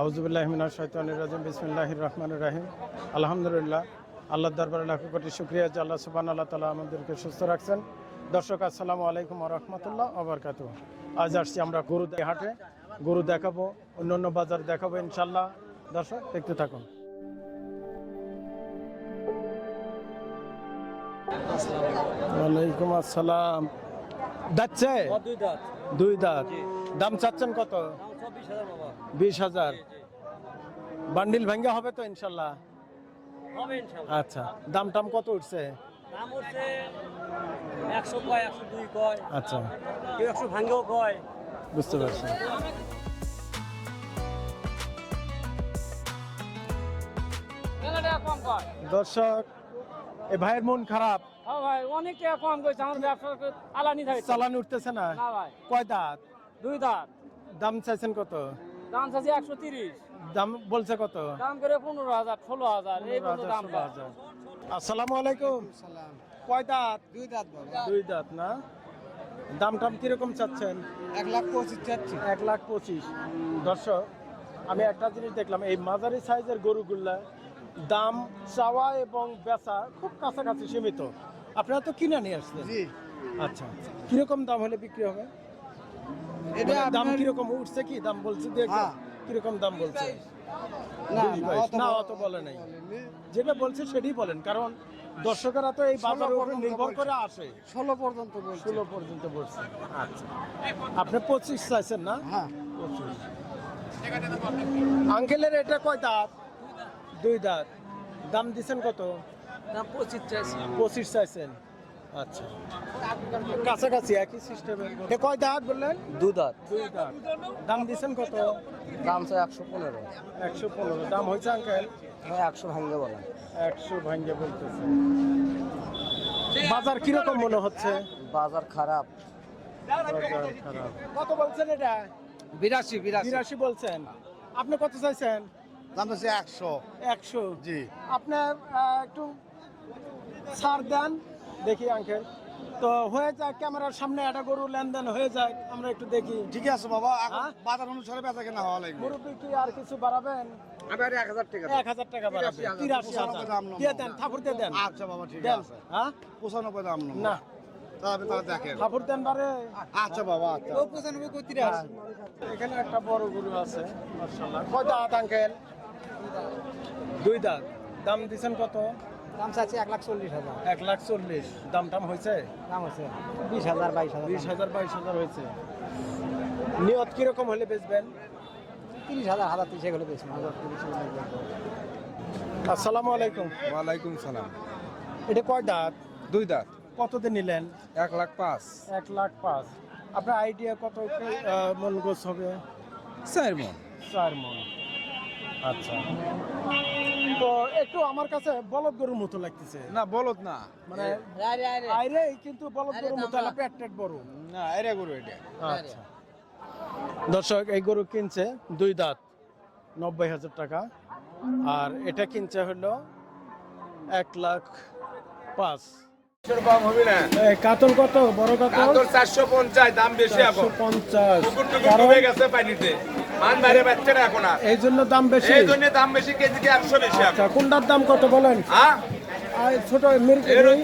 আউজুবিল্লাহমিনা শৈতানির রাজিম বিসমিল্লাহির রহমানির রাহিম। আলহামদুলিল্লাহ আল্লাহর দরবারে লাখো কোটি শুক্রিয়া যে আল্লাহ সুবান আল্লাহ তালা আমাদেরকে সুস্থ রাখছেন। দর্শক আসসালামু আলাইকুম রহমতুল্লাহ আবরকাত আজ আসছি আমরা গরু হাটে। গরু দেখাবো অন্য অন্য বাজার দেখাবো ইনশাল্লাহ দর্শক দেখতে থাকুন। ওয়ালাইকুম আসসালাম। যাচ্ছে দুই দাঁত। দুই দাঁত। দাম চাচ্ছেন কত? বিশ হাজার। বান্ডিল ভেঙ্গে হবে তো ইনশাল্লাহ? আচ্ছা দাম টাম কত উঠছে? আচ্ছা। বুঝতে পারছি। দর্শক এ ভাইয়ের মন খারাপ। হ্যাঁ ভাই অনেক কম করেছে আমার ব্যবসা আলানি থাকে চালান উঠতেছে না? না কয় দাঁত? দুই দাঁত। দাম চাইছেন কত? দাম চাচ্ছি একশো তিরিশ। দাম বলছে কত? দাম করে পনেরো হাজার ষোলো হাজার এই পর্যন্ত দাম। আসসালামু আলাইকুম। কয় দাঁত? দুই দাঁত দুই দাঁত না? দাম টাম কীরকম চাচ্ছেন? এক লাখ পঁচিশ চাচ্ছি। এক লাখ পঁচিশ। দর্শক আমি একটা জিনিস দেখলাম এই মাঝারি সাইজের গরুগুলা দাম চাওয়া এবং বেচা খুব কাছাকাছি সীমিত। আপনারা তো কিনে নিয়ে আসছেন? জি। আচ্ছা। কীরকম দাম হলে বিক্রি হবে? এটা মানে দাম কীরকম? উঠছে কি? দাম বলছে দিয়ে হ্যাঁ। কীরকম দাম বলছে? না, না। অত না বলে- নাই। যেটা বলছে সেটাই বলেন কারণ দর্শকেরা তো এই বাজারের উপর নির্ভর করে আসে। ষোলো পর্যন্ত ষোলো পর্যন্ত বলছে। আচ্ছা। আপনি পঁচিশ চাইছেন না? হ্যাঁ। পঁচিশ। আঙ্কেলের এটা কয় দাঁত? দুই দাঁত। দাম দিছেন কত? দাম পঁচিশ চাইছি। পঁচিশ চাইছেন। আচ্ছা। কাছাকাছি একই সিস্টেমে এ কয় দাঁত বললেন? দু দাঁত। দুই দাঁত। দাম দিছেন কত? দাম চাই একশো পনেরো। একশো পনেরো। দাম হয়েছে আঙ্কেল? একশো ভাঙ্গে বলেন একশো ভাঙ্গে বলতেছে। বাজার কীরকম মনে হচ্ছে? বাজার খারাপ। খারাপ। কত বলছেন এটা? বিরাশি বিরাশি। বিরাশি বলছেন। আপনি কত চাইছেন? দাম হচ্ছে একশো। একশো। জি। আপনার একটু ছাড় দেন। দেখি আঙ্কেল তো হয়ে যায় ক্যামেরার সামনে একটা গরু লেনদেন হয়ে যায় আমরা একটু দেখি। ঠিক আছে বাবা এখন হ্যাঁ? বাজার অনুসারে বেচা কেনা হওয়া লাগবে। মুরব্বী কি আর কিছু বাড়াবেন? আমি আর এক হাজার টাকা এক হাজার টাকা বাড়াবেন। তিরাশি হাজার। দাম দিয়ে দেন ঠাকুর দিয়ে দেন। আচ্ছা বাবা ঠিক আছে। হ্যাঁ? পঁচানব্বই দাম না। ঠাকুর দেন বারে। আচ্ছা বাবা আচ্ছা। পঁচানব্বই হ্যাঁ। এখানে একটা বড় গরু আছে মার্শাল্লাহ কয় দাঁত আঙ্কেল দুই দাঁত। দাম দিছেন কত? দাম চাচ্ছি এক লাখ চল্লিশ হাজার। এক লাখ চল্লিশ। দাম টাম হয়েছে? দাম বিশ হাজার বাইশ হাজার বিশ হাজার বাইশ হাজার হয়েছে। নিয়ত কীরকম হলে বেচবেন? তিরিশ হাজার হাজার তিরিশ এগুলো বেশি হাজার তিরিশ আসসালামু আলাইকুম। ওয়ালাইকুম সালাম। এটা কয় দাঁত? দুই দাঁত। কততে নিলেন? এক লাখ পাঁচ। এক লাখ পাঁচ। আপনার আইডিয়া কত মন গোছ হবে? চার মন। চার মন। আচ্ছা। তো একটু আমার কাছে বলদ গরুর মতো লাগতেছে। না বলত না। মানে আইরে কিন্তু বলদ গরুর মতো না পেট টেট বড়। না এরা গরু এটা। আচ্ছা। দর্শক এই গরু কিনছে দুই দাঁত নব্বই হাজার টাকা। আর এটা কিনছে হলো এক লাখ পাঁচ। কাতল কত? বড় কাতল? চারশো পঞ্চাশ দাম বেশি পঞ্চাশ। গেছে পানিতে। এই জন্য দাম বেশি। এই জন্য দাম বেশি কেজিতে একশো বেশি আচ্ছা কোনটার দাম কত বলেন? হ্যাঁ? আর ছোট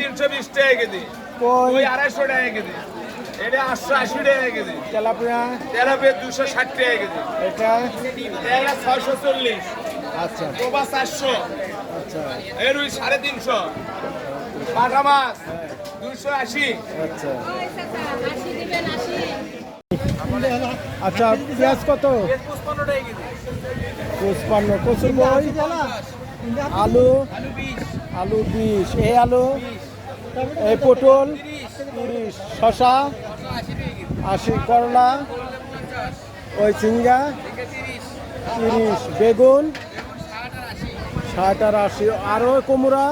তিনশো বিশ টাকা কেজি। কই? ওই আড়াইশো টাকা কেজি। এটা আটশো আশি টাকা কেজি। তেলাপিয়া? তেলাপে দুশো ষাট টাকা কেজি। এটা? এটা ছয়শো চল্লিশ। আচ্ছা। কোবা চারশো। আচ্ছা। এর ওই সাড়ে তিনশো। পাঠা মাছ দুশো আশি। আচ্ছা। আচ্ছা পেঁয়াজ কত? পঁচপান্ন। কচুর বই? আলু? আলু বিশ। এই আলু? এই পটল? তিরিশ। শশা আশি। করলা? ওই চিঙ্গা তিরিশ। বেগুন? ষাট আর আশি। আরও কুমড়া?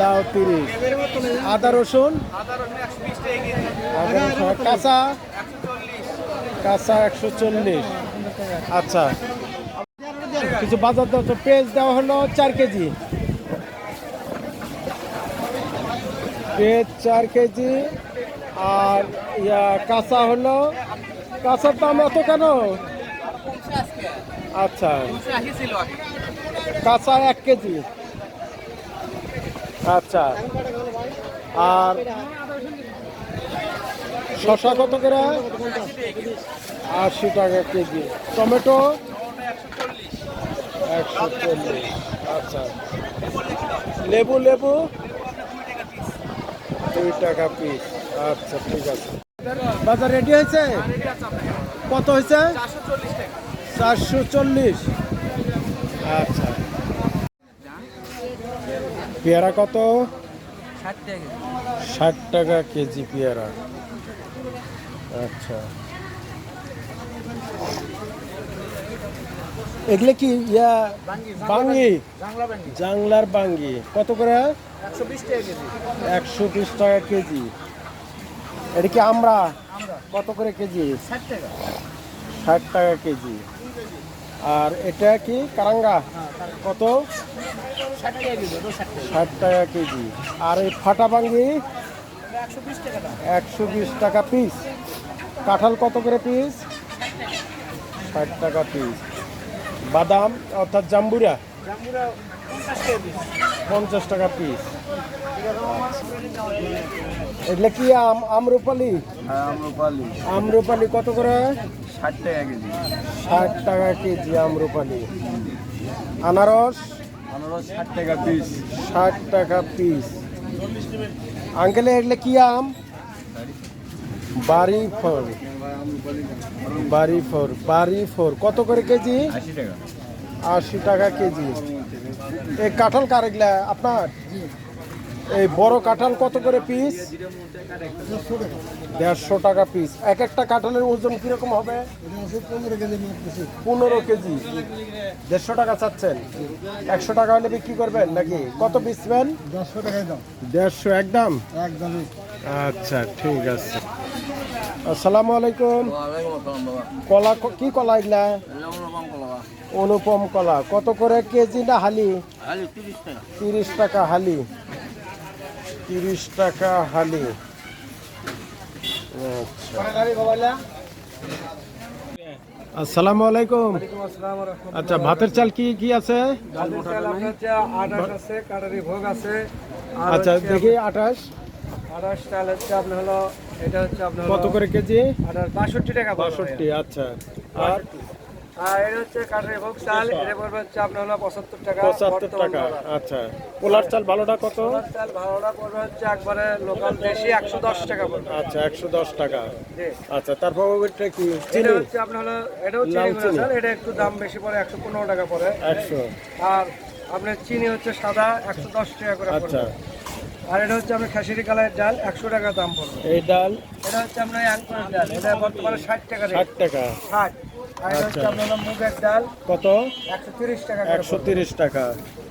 লাউ তিরিশ। আদা রসুন? কাঁচা? কাঁচা একশো চল্লিশ। আচ্ছা। কিছু বাজার দর তো পেঁয়াজ দেওয়া হলো চার কেজি। পেঁয়াজ চার কেজি, আর ইয়া কাঁচা হলো, কাঁচার দাম এত কেন? আচ্ছা। কাঁচা এক কেজি। আচ্ছা। আর শশা কত করে আশি টাকা কেজি। টমেটো একশো চল্লিশ। আচ্ছা। লেবু লেবু দুই টাকা পিস। আচ্ছা ঠিক আছে। বাজার রেডি হয়েছে? কত হয়েছে? চারশো চল্লিশ। আচ্ছা। পেয়ারা কত? ষাট টাকা কেজি। পেয়ারা। আচ্ছা। এগুলো কি ইয়া বাঙ্গি জাংলার বাঙ্গি। কত করে? একশো বিশ টাকা কেজি। এটা কি আমরা? কত করে কেজি? ষাট টাকা কেজি। আর এটা কি কারাঙ্গা? কত? ষাট টাকা কেজি। আর এই ফাটা বাঙ্গি? একশো বিশ টাকা পিস কাঁঠাল কত করে পিস ষাট টাকা পিস বাদাম অর্থাৎ জাম্বুরা? পঞ্চাশ টাকা পিস এগুলো কি আম আমরুপালি হ্যাঁ আম্রপালি আমরুপালি কত করে? ষাট টাকা কেজি। ষাট টাকা কেজি আমরুপালি আনারস? আনারস ষাট টাকা পিস ষাট টাকা পিস আঙ্কেল এগুলো কি আম? বাড়ি ফল। বাড়ি ফোর বাড়ি ফোর কত করে কেজি? আশি টাকা। আশি টাকা কেজি। এই কাঁঠাল কার এগুলা? আপনার? এই বড় কাঁঠাল কত করে পিস দেড়শো টাকা পিস এক একটা কাঁঠালের ওজন কীরকম হবে? পনেরো কেজি। দেড়শো টাকা চাচ্ছেন। একশো টাকা হলে বিক্রি করবেন নাকি? কত টাকায় দাম দেড়শো একদম আচ্ছা ঠিক আছে। আসসালামু আলাইকুম। কলা কি কলা এগুলা? অনুপম কলা। কত করে কেজি না হালি? তিরিশ টাকা হালি। তিরিশ টাকা হালি। আচ্ছা। আসসালামু আলাইকুম। আচ্ছা ভাতের চাল কি কি আছে? ভোগ আছে আচ্ছা দেখি আঠাশ। আঠাশ চাল হচ্ছে আপনার হলো এটা হচ্ছে আপনার কত করে কেজি? বাষট্টি টাকা বাষট্টি আচ্ছা। আর এটা হচ্ছে ভোগ চাল এটা পড়বে হচ্ছে আপনার হলো পঁচাত্তর টাকা পঁচাত্তর টাকা আচ্ছা। পোলার চাল ভালোটা কত? চাল ভাড়াটা পড়বে হচ্ছে একবারে লোকাল দেশি একশো দশ টাকা পড়বে। আচ্ছা একশো দশ টাকা। আচ্ছা তারপর ওইটা কি? এটা চিনি? হচ্ছে আপনার হলো এটাও চিনি। চাল এটা একটু দাম বেশি পড়ে একশো পনেরো টাকা পড়ে। একশো। আর আপনার চিনি হচ্ছে সাদা একশো দশ টাকা করে আচ্ছা। আর এটা হচ্ছে আপনার খেসারি কালারের ডাল একশো টাকা দাম পড়বে। এই ডাল? এটা হচ্ছে আপনার অ্যাঙ্করের ডাল এটা বর্তমানে ষাট টাকা ষাট টাকা। ষাট। আচ্ছা। আপনার মুগের ডাল। কত? একশো তিরিশ টাকা একশো তিরিশ টাকা।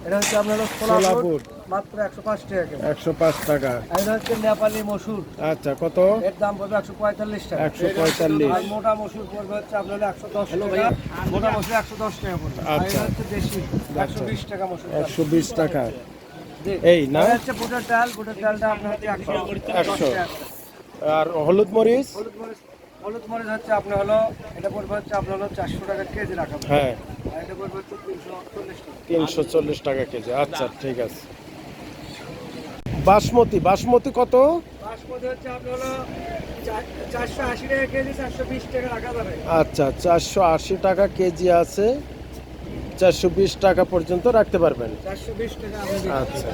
এটা হচ্ছে আপনার ছোলা বুট। মাত্র একশো পাঁচ টাকা একশো পাঁচ টাকা। আর এটা হচ্ছে নেপালি মসুর। আচ্ছা কত? এর দাম পড়বে একশো পঁয়তাল্লিশ টাকা। একশো পঁয়তাল্লিশ। আর মোটা মসুর পড়বে হচ্ছে আপনার একশো দশ টাকা। মোটা মসুর একশো দশ টাকা পড়বে। আচ্ছা। হচ্ছে দেশি একশো বিশ টাকা মসুর একশো বিশ টাকা। এই না? হচ্ছে বুটের ডাল। বুটের ডালটা আপনার হচ্ছে একশো। একশো। আর হলুদ মরিচ? হলুদ মরিচ হলুদ মরিচ হচ্ছে আপনার হলো এটা পড়বে হচ্ছে আপনার হলো চারশো টাকা কেজি রাখা হ্যাঁ। আর এটা পড়বে হচ্ছে তিনশো চল্লিশ টাকা। তিনশো চল্লিশ টাকা কেজি আচ্ছা ঠিক আছে। বাসমতি বাসমতি কত? বাসমতি হচ্ছে আপনার হলো চারশো আশি টাকা কেজি চারশো বিশ টাকা রাখা যাবে। আচ্ছা চারশো আশি টাকা কেজি আছে চারশো বিশ টাকা পর্যন্ত রাখতে পারবেন। চারশো বিশ টাকা আচ্ছা।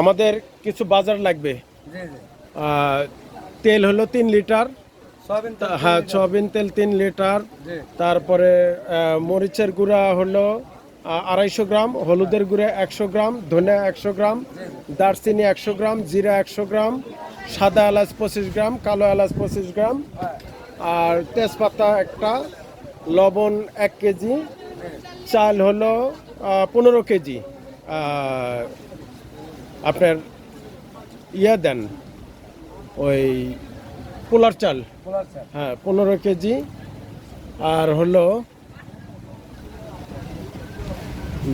আমাদের কিছু বাজার লাগবে। তেল হলো তিন লিটার হ্যাঁ সয়াবিন তেল তিন লিটার। তারপরে মরিচের গুঁড়া হলো আড়াইশো গ্রাম হলুদের গুঁড়া একশো গ্রাম ধনে একশো গ্রাম দারচিনি একশো গ্রাম জিরা একশো গ্রাম সাদা এলাচ পঁচিশ গ্রাম কালো এলাচ পঁচিশ গ্রাম আর তেজপাতা একটা লবণ এক কেজি চাল হলো পনেরো কেজি। আপনার ইয়া দেন ওই পোলার চাল। হ্যাঁ পনেরো কেজি। আর হলো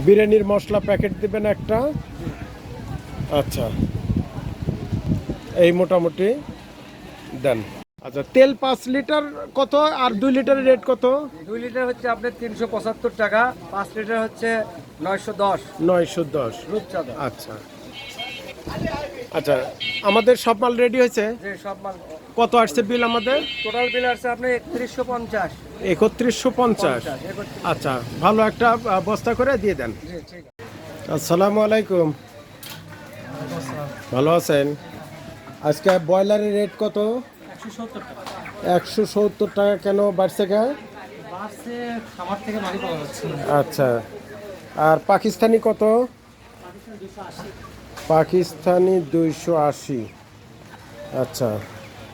বিরিয়ানির মশলা প্যাকেট দেবেন একটা। আচ্ছা এই মোটামুটি দেন। আচ্ছা তেল পাঁচ লিটার কত আর দুই লিটারের রেট কত? দুই লিটার হচ্ছে আপনার তিনশো পঁচাত্তর টাকা পাঁচ লিটার হচ্ছে নয়শো দশ। নয়শো দশ। রূপচাঁদা। আচ্ছা আচ্ছা আমাদের সব মাল রেডি হয়েছে? সব মাল কত আসছে বিল আমাদের? টোটাল বিল আছে আপনার একত্রিশশো পঞ্চাশ। একত্রিশশো পঞ্চাশ। আচ্ছা ভালো একটা বস্তা করে দিয়ে দেন। আসসালামু আলাইকুম। ভালো আছেন? আজকে ব্রয়লারের রেট কত? একশো সত্তর টাকা। কেন বাড়ছে গা? আচ্ছা আর পাকিস্তানি কত? পাকিস্তানি দুইশো আশি। আচ্ছা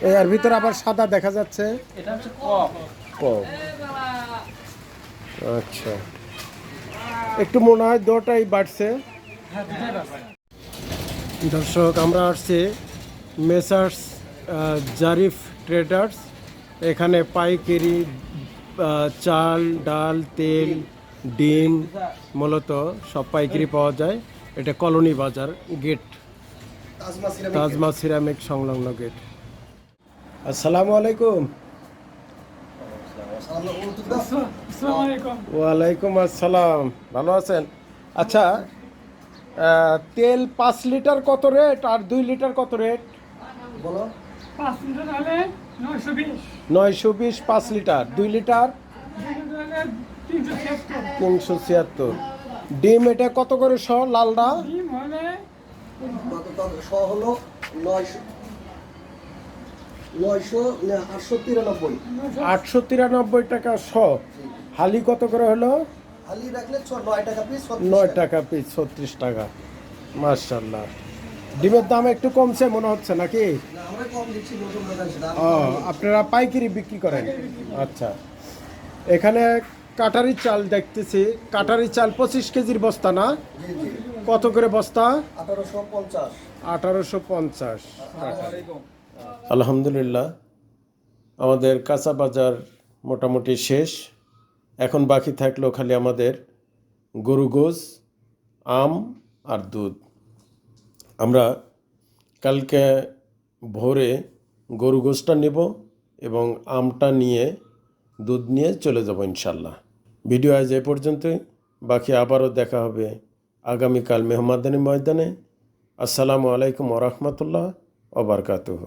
এর ভিতরে আবার সাদা দেখা যাচ্ছে। এটা হচ্ছে আচ্ছা। একটু মনে হয় দুটাই বাড়ছে। হ্যাঁ দর্শক আমরা আসছি মেসার্স জারিফ ট্রেডার্স। এখানে পাইকারি চাল ডাল তেল ডিম মূলত সব পাইকারি পাওয়া যায়। এটা কলোনি বাজার গেট। তাজমা সিরামিক সংলগ্ন গেট। আসসালামু আলাইকুম। ওয়ালাইকুম আসসালাম। ভালো আছেন? আচ্ছা তেল পাঁচ লিটার কত রেট আর দুই লিটার কত রেট? নয়শো বিশ। পাঁচ লিটার। দুই লিটার? তিনশো ছিয়াত্তর। ডিম এটা কত করে শ? লালডা ডিম হলে নয়শো আটশো তিরানব্বই। টাকা শ হালি কত করে হলো? হালি রাখলে নয় টাকা পিস ছত্রিশ টাকা। মার্শাল্লাহ ডিমের দাম একটু কমছে মনে হচ্ছে নাকি? ও আপনারা পাইকারি বিক্রি করেন? আচ্ছা। এখানে কাটারি চাল দেখতেছি। কাটারি চাল পঁচিশ কেজির বস্তা না? জি জি। কত করে বস্তা? আঠারোশো পঞ্চাশ। আঠারোশো পঞ্চাশ আলহামদুলিল্লাহ, আমাদের কাঁচা বাজার মোটামুটি শেষ। এখন বাকি থাকল খালি আমাদের গরু, গোস, আম আর দুধ। আমরা কালকে ভোরে গরু, গোসটা নেব এবং আমটা নিয়ে দুধ নিয়ে চলে যাব ইনশাল্লাহ ভিডিও আজ এ পর্যন্তই। বাকি আবারও দেখা হবে আগামীকাল মেহমাদানি ময়দানে। আসসালামু আলাইকুম ওরহমতুল্লাহ ওবরকাতুহ